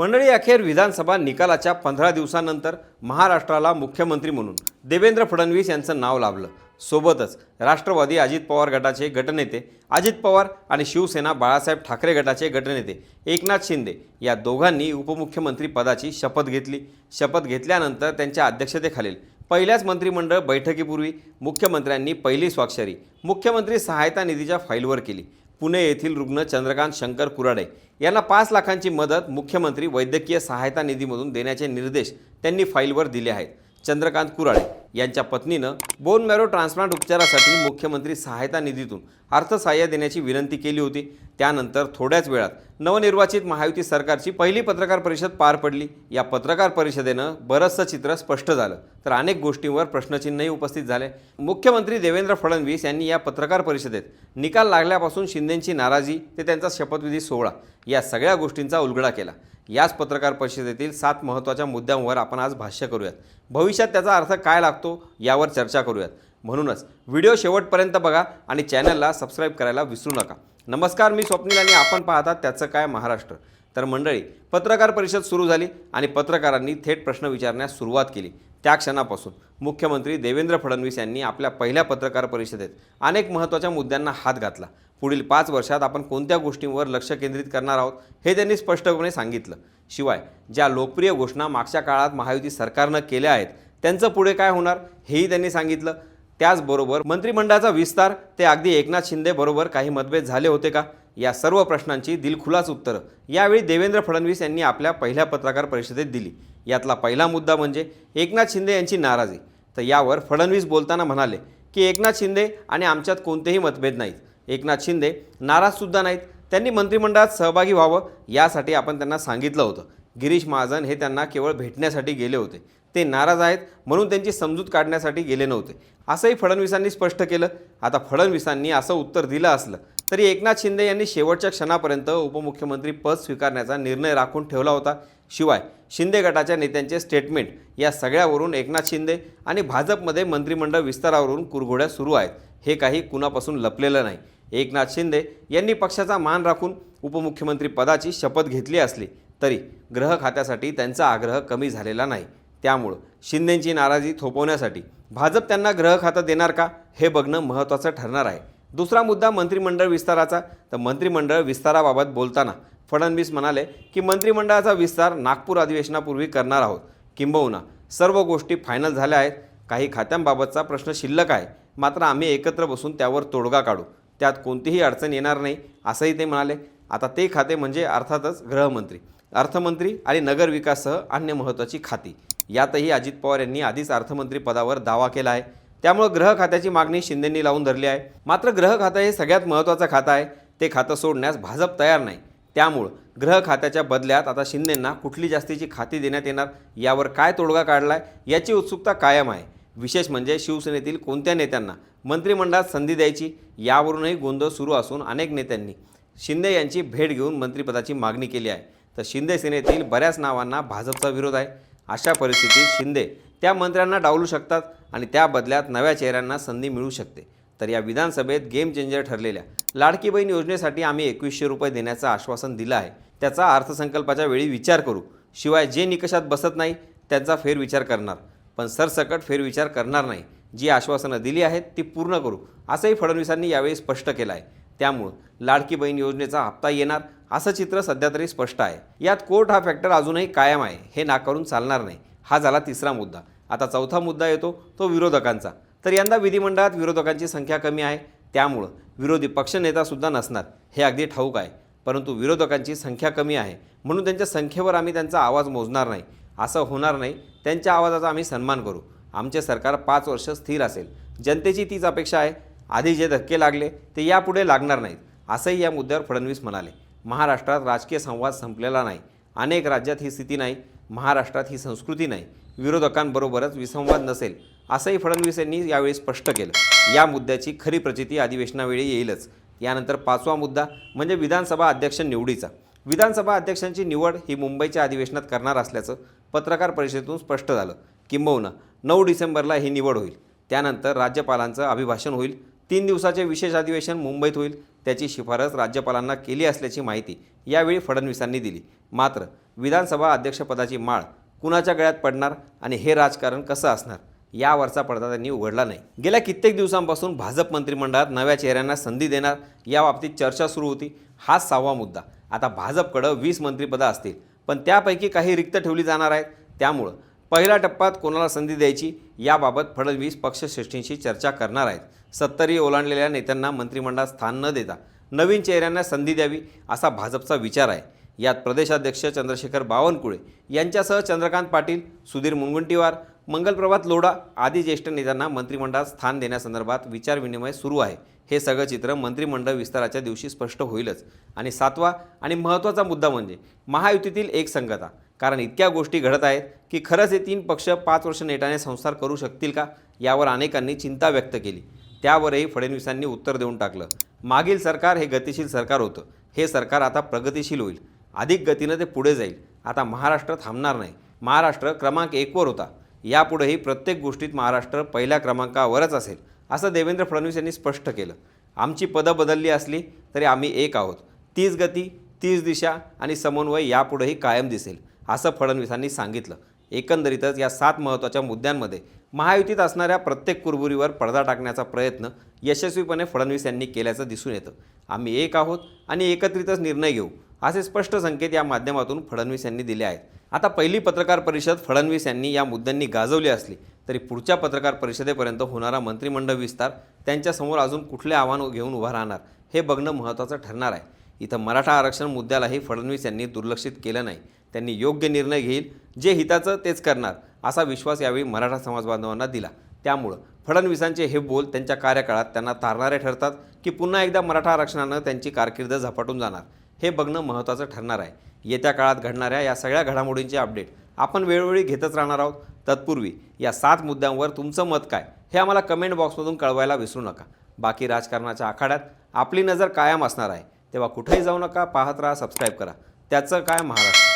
मंडळी अखेर विधानसभा निकालाच्या पंधरा दिवसानंतर महाराष्ट्राला मुख्यमंत्री म्हणून देवेंद्र फडणवीस यांचं नाव लाभलं. सोबतच राष्ट्रवादी अजित पवार गटाचे गटनेते अजित पवार आणि शिवसेना बाळासाहेब ठाकरे गटाचे गटनेते एकनाथ शिंदे या दोघांनी उपमुख्यमंत्री पदाची शपथ घेतली. शपथ घेतल्यानंतर त्यांच्या अध्यक्षतेखालील पहिल्याच मंत्रिमंडळ बैठकीपूर्वी मुख्यमंत्र्यांनी पहिली स्वाक्षरी मुख्यमंत्री सहायता निधीच्या फाईलवर केली. पुणे येथील रुग्ण चंद्रकांत शंकर कुराडे यांना पाच लाखांची मदत मुख्यमंत्री वैद्यकीय सहायता निधीमधून देण्याचे निर्देश त्यांनी फाईलवर दिले आहेत. चंद्रकांत कुराडे यांच्या पत्नीनं बोन मॅरो ट्रान्सप्लांट उपचारासाठी मुख्यमंत्री सहायता निधीतून अर्थसहाय्य देण्याची विनंती केली होती. त्यानंतर थोड्याच वेळात नवनिर्वाचित महायुती सरकारची पहिली पत्रकार परिषद पार पडली. या पत्रकार परिषदेनं बरंचसं चित्र स्पष्ट झालं. तर अनेक गोष्टींवर प्रश्नचिन्हही उपस्थित झाले. मुख्यमंत्री देवेंद्र फडणवीस यांनी या पत्रकार परिषदेत निकाल लागल्यापासून शिंदेंची नाराजी ते त्यांचा शपथविधी सोहळा या सगळ्या गोष्टींचा उलगडा केला. याच पत्रकार परिषदेतील सात महत्त्वाच्या मुद्द्यांवर आपण आज भाष्य करूयात. भविष्यात त्याचा अर्थ काय लागतो यावर चर्चा करूयात. म्हणूनच व्हिडिओ शेवटपर्यंत बघा आणि चॅनलला सबस्क्राईब करायला विसरू नका. नमस्कार मी स्वप्नील आणि आपण पाहतात त्याचं काय महाराष्ट्र. तर मंडळी पत्रकार परिषद सुरू झाली आणि पत्रकारांनी थेट प्रश्न विचारण्यास सुरुवात केली. त्या क्षणापासून मुख्यमंत्री देवेंद्र फडणवीस यांनी आपल्या पहिल्या पत्रकार परिषदेत अनेक महत्त्वाच्या मुद्द्यांना हात घातला. पुढील पाच वर्षात आपण कोणत्या गोष्टींवर लक्ष केंद्रित करणार आहोत हे त्यांनी स्पष्टपणे सांगितलं. शिवाय ज्या लोकप्रिय घोषणा मागच्या काळात महायुती सरकारनं केल्या आहेत त्यांचं पुढे काय होणार हेही त्यांनी सांगितलं. त्याचबरोबर मंत्रिमंडळाचा विस्तार ते अगदी एकनाथ शिंदेबरोबर काही मतभेद झाले होते का? या सर्व प्रश्नांची दिलखुलास उत्तरं. यावेळी देवेंद्र फडणवीस यांनी आपल्या पहिल्या पत्रकार परिषदेत दिली. यातला पहिला मुद्दा म्हणजे एकनाथ शिंदे यांची नाराजी. तर यावर फडणवीस बोलताना म्हणाले की एकनाथ शिंदे आणि आमच्यात कोणतेही मतभेद नाहीत. एकनाथ शिंदे नाराजसुद्धा नाहीत. त्यांनी मंत्रिमंडळात सहभागी व्हावं यासाठी आपण त्यांना सांगितलं होतं. गिरीश महाजन हे त्यांना केवळ भेटण्यासाठी गेले होते. ते नाराज आहेत म्हणून त्यांची समजूत काढण्यासाठी गेले नव्हते. असंही फडणवीसांनी स्पष्ट केलं. आता फडणवीसांनी असं उत्तर दिलं असलं तरी एकनाथ शिंदे यांनी शेवटच्या क्षणापर्यंत उपमुख्यमंत्री पद स्वीकारण्याचा निर्णय राखून ठेवला होता. शिवाय शिंदे गटाच्या नेत्यांचे स्टेटमेंट या सगळ्यावरून एकनाथ शिंदे आणि भाजपमध्ये मंत्रिमंडळ विस्तारावरून कुरघोड्या सुरू आहेत. हे काही कुणापासून लपलेलं नाही. एकनाथ शिंदे यांनी पक्षाचा मान राखून उपमुख्यमंत्री पदाची शपथ घेतली असली तरी ग्रह खात्यासाठी त्यांचा आग्रह कमी झालेला नाही. त्यामुळं शिंदेंची नाराजी थोपवण्यासाठी भाजप त्यांना ग्रह खातं देणार का हे बघणं महत्त्वाचं ठरणार आहे. दुसरा मुद्दा मंत्रिमंडळ विस्ताराचा. तर मंत्रिमंडळ विस्ताराबाबत बोलताना फडणवीस म्हणाले की मंत्रिमंडळाचा विस्तार नागपूर अधिवेशनापूर्वी करणार आहोत. किंबहुना सर्व गोष्टी फायनल झाल्या आहेत. काही खात्यांबाबतचा प्रश्न शिल्लक आहे. मात्र आम्ही एकत्र बसून त्यावर तोडगा काढू. त्यात कोणतीही अडचण येणार नाही असंही ते म्हणाले. आता ते खाते म्हणजे अर्थातच गृहमंत्री. अर्थमंत्री आणि नगरविकाससह अन्य महत्त्वाची खाती. यातही अजित पवार यांनी आधीच अर्थमंत्री पदावर दावा केला आहे. त्यामुळं ग्रह खात्याची मागणी शिंदेंनी लावून धरली आहे. मात्र ग्रह खातं हे सगळ्यात महत्त्वाचं खातं आहे. ते खातं सोडण्यास भाजप तयार नाही. त्यामुळं ग्रह खात्याच्या बदल्यात आता शिंदेंना कुठली जास्तीची खाती देण्यात येणार यावर काय तोडगा काढला आहे याची उत्सुकता कायम आहे. विशेष म्हणजे शिवसेनेतील कोणत्या नेत्यांना मंत्रिमंडळात संधी द्यायची यावरूनही गोंधळ सुरू असून अनेक नेत्यांनी शिंदे यांची भेट घेऊन मंत्रिपदाची मागणी केली आहे. तर शिंदे सेनेतील बऱ्याच नावांना भाजपचा विरोध आहे. अशा परिस्थितीत शिंदे त्या मंत्र्यांना डावलू शकतात आणि त्या बदल्यात नव्या चेहऱ्यांना संधी मिळू शकते. तर या विधानसभेत गेम चेंजर ठरलेल्या लाडकी बहीण योजनेसाठी आम्ही एकवीसशे रुपये देण्याचं आश्वासन दिलं आहे. त्याचा अर्थसंकल्पाच्या वेळी विचार करू. शिवाय जे निकषात बसत नाही त्यांचा फेरविचार करणार. पण सरसकट फेरविचार करणार नाही. जी आश्वासनं दिली आहेत ती पूर्ण करू. असंही फडणवीसांनी यावेळी स्पष्ट केलं आहे त्यामुळं लाडकी बहीण योजनेचा हप्ता येणार असं चित्र सध्या तरी स्पष्ट आहे. यात कोर्ट हा फॅक्टर अजूनही कायम आहे हे नाकारून चालणार नाही. हा झाला तिसरा मुद्दा. आता चौथा मुद्दा येतो तो विरोधकांचा. तर यंदा विधिमंडळात विरोधकांची संख्या कमी आहे. त्यामुळं विरोधी पक्षनेतासुद्धा नसणार हे अगदी ठाऊक आहे. परंतु विरोधकांची संख्या कमी आहे म्हणून त्यांच्या संख्येवर आम्ही त्यांचा आवाज मोजणार नाही. असं होणार नाही त्यांच्या आवाजाचा आम्ही सन्मान करू. आमचे सरकार पाच वर्ष स्थिर असेल. जनतेची तीच अपेक्षा आहे. आधी जे धक्के लागले ते यापुढे लागणार नाहीत असंही या मुद्द्यावर फडणवीस म्हणाले. महाराष्ट्रात राजकीय संवाद संपलेला नाही. अनेक राज्यात ही स्थिती नाही महाराष्ट्रात ही संस्कृती नाही. विरोधकांबरोबरच विसंवाद नसेल असंही फडणवीस यांनी यावेळी स्पष्ट केलं. या मुद्द्याची खरी प्रचिती अधिवेशनावेळी येईलच. यानंतर पाचवा मुद्दा म्हणजे विधानसभा अध्यक्ष निवडीचा. विधानसभा अध्यक्षांची निवड ही मुंबईच्या अधिवेशनात करणार असल्याचं पत्रकार परिषदेतून स्पष्ट झालं. किंबहुना नऊ डिसेंबरला ही निवड होईल. त्यानंतर राज्यपालांचं अभिभाषण होईल. तीन दिवसाचे विशेष अधिवेशन मुंबईत होईल. त्याची शिफारस राज्यपालांना केली असल्याची माहिती यावेळी फडणवीसांनी दिली. मात्र विधानसभा अध्यक्षपदाची माळ कुणाच्या गळ्यात पडणार आणि हे राजकारण कसं असणार यावरचा पडदा त्यांनी उघडला नाही. गेल्या कित्येक दिवसांपासून भाजप मंत्रिमंडळात नव्या चेहऱ्यांना संधी देणार याबाबतीत चर्चा सुरू होती. हा सहावा मुद्दा. आता भाजपकडं वीस मंत्रिपदं असतील. पण त्यापैकी काही रिक्त ठेवली जाणार आहेत. त्यामुळं पहिल्या टप्प्यात कोणाला संधी द्यायची? याबाबत फडणवीस पक्षश्रेष्ठींशी चर्चा करणार आहेत. सत्तरी ओलांडलेल्या नेत्यांना मंत्रिमंडळात स्थान न देता नवीन चेहऱ्यांना संधी द्यावी असा भाजपचा विचार आहे. यात प्रदेशाध्यक्ष चंद्रशेखर बावनकुळे यांच्यासह चंद्रकांत पाटील सुधीर मुनगंटीवार मंगलप्रभात लोढा आदी ज्येष्ठ नेत्यांना मंत्रिमंडळात स्थान देण्यासंदर्भात विचारविनिमय सुरू आहे. हे सगळं चित्र मंत्रिमंडळ विस्ताराच्या दिवशी स्पष्ट होईलच. आणि सातवा आणि महत्त्वाचा मुद्दा म्हणजे महायुतीतील एकसंगता कारण इतक्या गोष्टी घडत आहेत की खरंच हे तीन पक्ष पाच वर्ष नेटाने संसार करू शकतील का? यावर अनेकांनी चिंता व्यक्त केली. त्यावरही फडणवीसांनी उत्तर देऊन टाकलं. मागील सरकार हे गतिशील सरकार होतं. हे सरकार आता प्रगतिशील होईल. अधिक गतीनं ते पुढे जाईल. आता महाराष्ट्र थांबणार नाही. महाराष्ट्र क्रमांक एकवर होता. यापुढेही प्रत्येक गोष्टीत महाराष्ट्र पहिल्या क्रमांकावरच असेल. असं देवेंद्र फडणवीस यांनी स्पष्ट केलं. आमची पदं बदलली असली तरी आम्ही एक आहोत. तीच गती तीच दिशा आणि समन्वय यापुढेही कायम दिसेल असं फडणवीसांनी सांगितलं. एकंदरीतच या सात महत्त्वाच्या मुद्द्यांमध्ये महायुतीत असणाऱ्या प्रत्येक कुरबुरीवर पडदा टाकण्याचा प्रयत्न यशस्वीपणे फडणवीस यांनी केल्याचं दिसून येतं. आम्ही एक आहोत आणि एकत्रितच निर्णय घेऊ असे स्पष्ट संकेत या माध्यमातून फडणवीस यांनी दिले आहेत. आता पहिली पत्रकार परिषद फडणवीस यांनी या मुद्द्यांनी गाजवली असली तरी पुढच्या पत्रकार परिषदेपर्यंत होणारा मंत्रिमंडळ विस्तार त्यांच्यासमोर अजून कुठले आव्हान घेऊन उभा राहणार हे बघणं महत्त्वाचं ठरणार आहे. इथं मराठा आरक्षण मुद्द्यालाही फडणवीस यांनी दुर्लक्षित केलं नाही. त्यांनी योग्य निर्णय घेईल जे हिताचं तेच करणार असा विश्वास यावेळी मराठा समाज बांधवांना दिला. त्यामुळं फडणवीसांचे हे बोल त्यांच्या कार्यकाळात त्यांना तारणारे ठरतात की पुन्हा एकदा मराठा आरक्षणानं त्यांची कारकीर्द झपाटून जाणार हे बघणं महत्त्वाचं ठरणार आहे. येत्या काळात घडणाऱ्या या सगळ्या घडामोडींचे अपडेट आपण वेळोवेळी घेतच राहणार आहोत. तत्पूर्वी या सात मुद्द्यांवर तुमचं मत काय हे आम्हाला कमेंट बॉक्समधून कळवायला विसरू नका. बाकी राजकारणाच्या आखाड्यात आपली नजर कायम असणार आहे तेव्हा कुठेही जाऊ नका पाहत राहा सबस्क्राईब करा. त्याचं काय महाराष्ट्र?